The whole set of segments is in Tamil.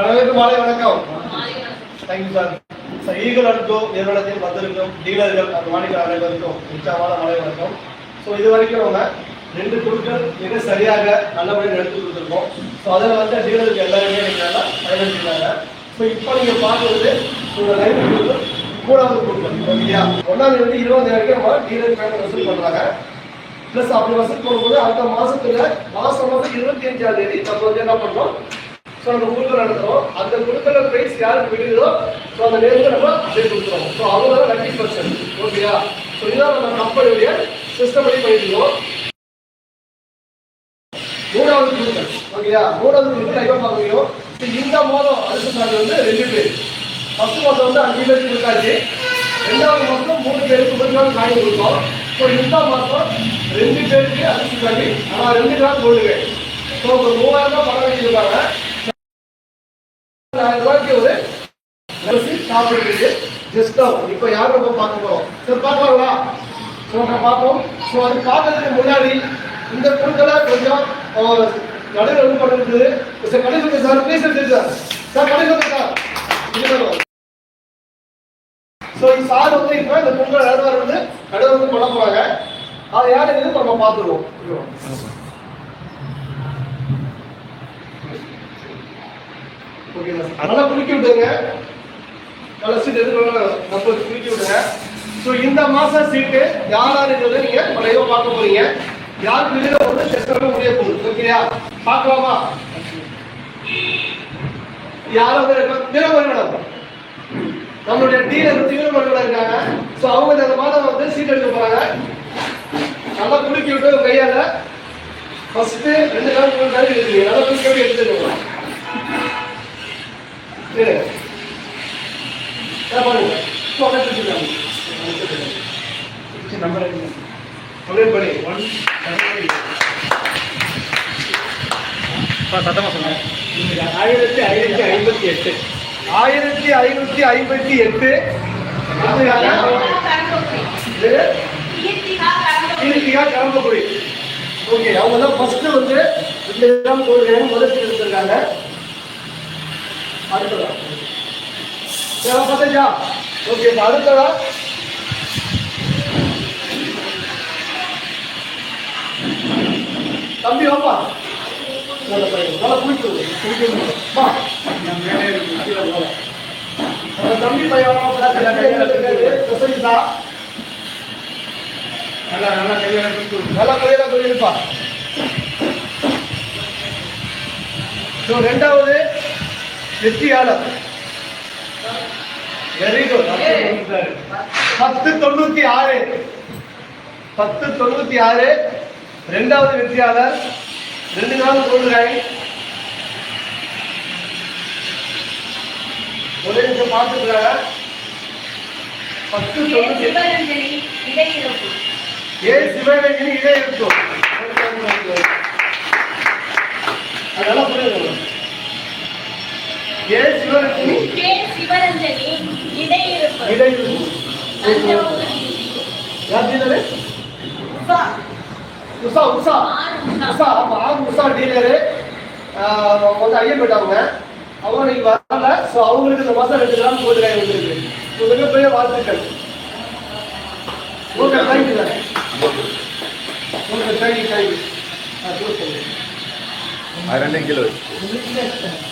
அனைவருக்கும் மாலை வணக்கம். Thank you sir sir Eagle அனுக்கோ நிறுவனத்தில் வந்திருக்கும் டீலர்கள் அந்த மாநில அனைவருக்கும் உற்சாகமான மாலை வணக்கம். ஸோ இது வரைக்கும் நம்ம ரெண்டு குழுக்கள் மிக சரியாக நல்லபடியாக எடுத்து கொடுத்துருக்கோம். ஸோ அதில் வந்து டீலருக்கு எல்லாருமே நீங்கள் நல்லா பயன்படுத்தினாங்க ஸோ இப்போ நீங்கள் பார்க்குறது உங்கள் லைஃப் குழுக்கள் மூணாவது குழுக்கள் ஓகேயா? ஒன்றாம் தேதி இருபது வரைக்கும் நம்ம டீலர் பேமெண்ட் வசூல் பண்ணுறாங்க ப்ளஸ் அப்படி வசூல் பண்ணும்போது அடுத்த மாதத்தில் மாதம் மாதம் இருபத்தி அஞ்சாம் தேதி நம்ம வந்து என்ன பண்ணுறோம் ஸோ நம்ம குழுக்கள் நடத்துறோம். அந்த குழுக்கள பிரைஸ் யாருக்கு விடுதோ ஸோ அந்த நேரத்தில் நம்ம அப்படியே கொடுத்துருவோம். ஸோ அவங்க தான் லக்கி பர்சன் ஓகேயா ஸோ இதுதான் நம்ம கம்பெனியுடைய சிஸ்டம் படி மூணாவது குழுக்கள் ஓகேயா மூணாவது குழுக்கள் எப்போ பார்க்குறோம் இந்த மாதம் அடுத்த நாள் வந்து ரெண்டு பேர். ஃபஸ்ட் மாதம் வந்து அஞ்சு பேருக்கு கொடுத்தாச்சு. ரெண்டாவது மாதம் மூணு பேருக்கு கொஞ்சம் நாள் காய் கொடுத்தோம். ஸோ இந்த மாதம் ரெண்டு பேருக்கு அரிசி காட்டி ஆனால் ரெண்டு நாள் போடுவேன் ஸோ ஒரு மூவாயிரம் ரூபாய் பணம் வேண்டியிருக்காங்க ரூபாய்க்கு ஒரு அரிசி சாப்பிடுறது ஜஸ்ட் இப்போ யார் நம்ம பார்க்க போகிறோம் சரி பார்க்கலாங்களா? ஸோ நம்ம பார்ப்போம். ஸோ அது பார்க்கறதுக்கு முன்னாடி இந்த பொருட்களை கொஞ்சம் நடுவில் வந்து பண்ணிருக்குது சார் கடைசி சார் ப்ளீஸ் சார். சார் கடைசி சார். ஸோ சார் வந்து இப்போ இந்த பொங்கல் நடுவர் வந்து நடுவர் வந்து பண்ண போகிறாங்க அதை யாருங்கிறது நம்ம பார்த்துருவோம்? ஓகேங்களா நல்லா குளிக்க விட்டுங்க நல்லா சீட் எதுக்கு நம்ம குளிக்க விடுங்க. ஸோ இந்த மாசம் சீட்டு யாராருங்கிறத நீங்க லைவா பார்க்க போறீங்க. யாருக்கு வெளியில வந்து செஸ்டமே முடிய போகுது. ஓகேயா? பார்க்கலாமா? யாரும் தினமணி மேடம். நம்மளுடைய டீலர் தீவிரமாக இருக்காங்க. ஸோ அவங்க இந்த மாதம் வந்து சீட் எடுக்க போறாங்க. நல்லா குலுக்கி விட்டு கையால ஃபர்ஸ்ட் ரெண்டு நாள் மூணு நாள் எழுதுங்க. நல்லா குலுக்கி விட்டு சரி என்ன பண்ணுங்க இப்போ அப்படியே பிடிச்சிருக்காங்க நம்பர் அப்படியே பண்ணி ஒன் சத்தமா சொல்லுங்க. ஆயிரத்தி ஐநூத்தி ஐம்பத்தி எட்டு. ஆயிரத்தி ஐநூத்தி ஐம்பத்தி எட்டு. கீர்த்திகா கிளம்பக்குடி ஓகே அவங்க தான் ஃபர்ஸ்ட் வந்து இந்த கிராம் கோல்டு முதல் எடுத்திருக்காங்க அடுத்ததா? ஓகே அடுத்ததா? தம்பி வாப்பா. நல்ல பையன் நல்லா தம்பி பையன் நல்லா நல்லா நல்லா ஸோ ரெண்டாவது வெற்றியாளர். வெரி குட் பத்து தொண்ணூத்தி ஆறு. பத்து தொண்ணூத்தி ஆறு. ரெண்டாவது வெற்றியாளர் ரெண்டு நாள் சொல்லுறாங்க ஒரே நிமிஷம் பார்த்துக்கிறாங்க பத்து தொண்ணூத்தி ஏ சிவகங்கை இதே இருக்கும் அதெல்லாம் புரியுது ஏ சிவகங்கை இதே இருக்கும் யார் டீலரு உஷா உஷா. உஷா ஆமா ஆ உஷா டீலரு வந்து ஐயன்பேட் அவங்க. அவங்க இன்னைக்கு வரல. ஸோ அவங்களுக்கு இந்த மாதம் ரெண்டு கிராம் கோல்டு காய் வந்துருக்கு. ஸோ மிகப்பெரிய வாழ்த்துக்கள். Okay thank you sir okay thank you thank you ஆ அது ரெண்டும் கிலோ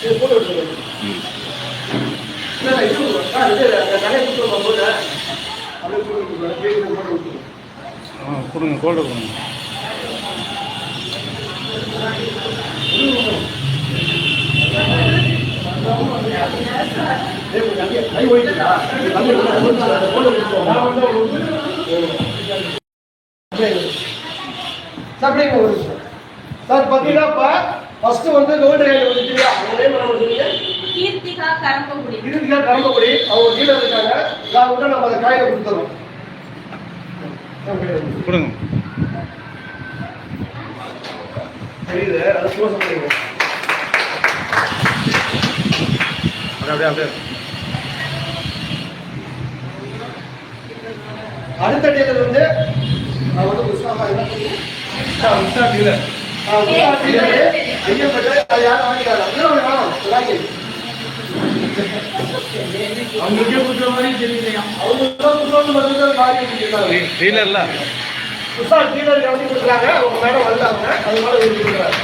இது போட்டு. விட்டுருங்க இல்லை இல்லை, இது ஆ இது அந்த கடையை கொடுத்துருவோம் போட்டு அப்படியே போட்டு விட்டுருங்க கேக்கு போட்டு விட்டுருங்க ஆ கொடுங்க கோல்டு கொடுங்க சாப்பிடுங்க ஒரு சார் பார்த்தீங்கன்னா இப்போ ஃபர்ஸ்ட் வந்து கோல்டு ரேட் வந்துட்டு அவங்க நேம் என்ன சொல்லுங்க. கீர்த்திகா கரம்பக்குடி. இருந்துக்கா கரம்பக்குடி. அவங்க கீழே இருக்காங்க. நான் விட்டு நம்ம அந்த காயை கொடுத்துறோம். கொடுங்க. தெரியுது அதை க்ளோஸ் பண்ணிடுங்க அப்படியே அப்படியே அடுத்த டீலர் வந்து நான் வந்து உஸ்மாமா என்ன பண்ணுறேன் உஷா டீலர் அவங்களுக்கே கொடுக்குற மாதிரி தெரியலையா அவங்க தான் புத்தகம் மட்டும்தான் மாறி டீலர் கவனி கொடுக்குறாங்க அவங்க மேடம் வந்தாங்க அதனால இவர் கொடுக்குறாங்க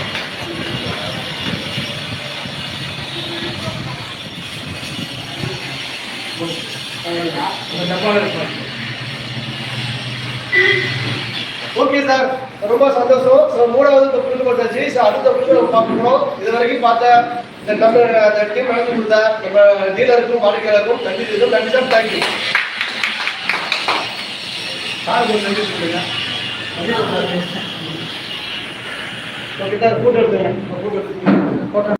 ஓகே சார். ரொம்ப சந்தோஷம். ஸோ மூணாவது இந்த புரிந்து போட்டாச்சு. ஸோ அடுத்த புரிந்து நம்ம பார்க்கணும் இது வரைக்கும் பார்த்த இந்த நம்ம அந்த டீம் நடந்து கொடுத்த நம்ம டீலருக்கும் வாடிக்கையாளருக்கும் நன்றி தெரியும் நன்றி சார். தேங்க்யூ. சார் கொஞ்சம் நன்றி சொல்லுங்க. சார் கூட்டம் கூட்டம்